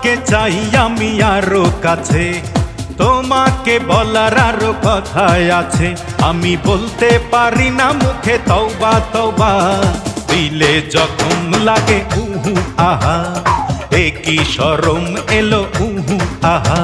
তোমাকে চাই আমি আরও কাছে। তোমাকে বলার আরও কথায় আছে। আমি বলতে পারি না মুখে তওবা তওবা। দিলে যখন লাগে উহু, আহা। একই সরম এলো, উহু, আহা।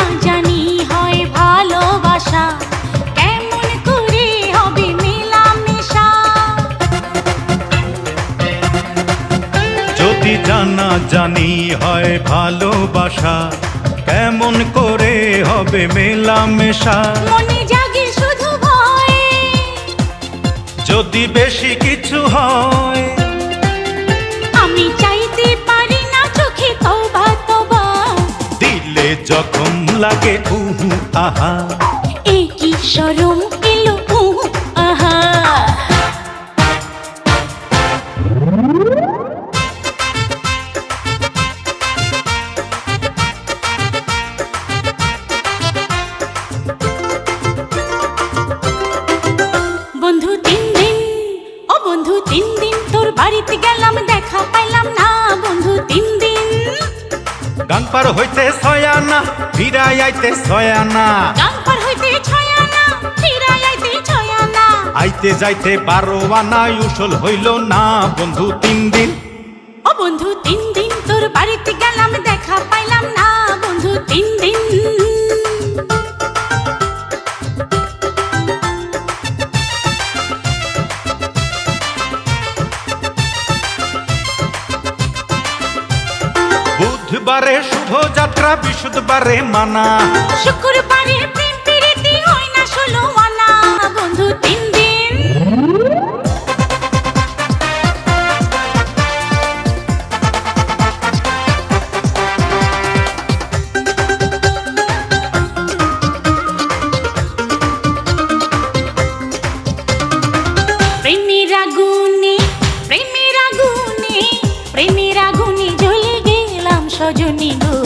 জানা জানি হয় ভালোবাসা। কেমন করে হবে মেলামেশা? যদি জানা জানি হয় ভালোবাসা কেমন করে হবে মেলামেশা? মনে জাগে শুধু ভয়। যদি বেশি কিছু হয় যখন লাগে উহু আহা। এই কি শরম এলো উহ, আহা। বন্ধু তিন দিন ও বন্ধু তিন দিন তোর বাড়িতে গেলাম দেখা পাইলাম না। বন্ধু তিন দিন গান পার হইতে ছয়ানা ফিরাই আইতে ছয়ানা। গান পার হইতে ছয়ানা ফিরাই আইতে ছয়ানা। আইতে যাইতে বারো আনা উসল হইল না বন্ধু তিন দিন। ও বন্ধু তিন দিন তোর বাড়িতে গেলাম দেখা পাইলাম না। বন্ধু তিন দিন বুধবারে শুভ যাত্রা বিশুদ্ধবারে মানা। শুক্রবারে সজনী গো,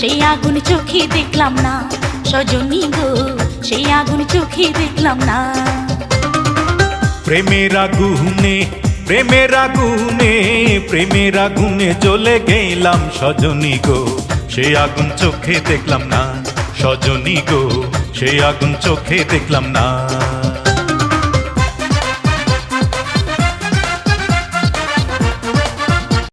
সেই আগুন চোখে দেখলাম না। সজনী গো, সেই আগুন চোখে দেখলাম না। প্রেমের আগুনে প্রেমের আগুনে প্রেমের আগুনে জ্বলে গেলাম সজনী গো। সে আগুন চোখে দেখলাম না, সজনী গো সে আগুন চোখে দেখলাম না।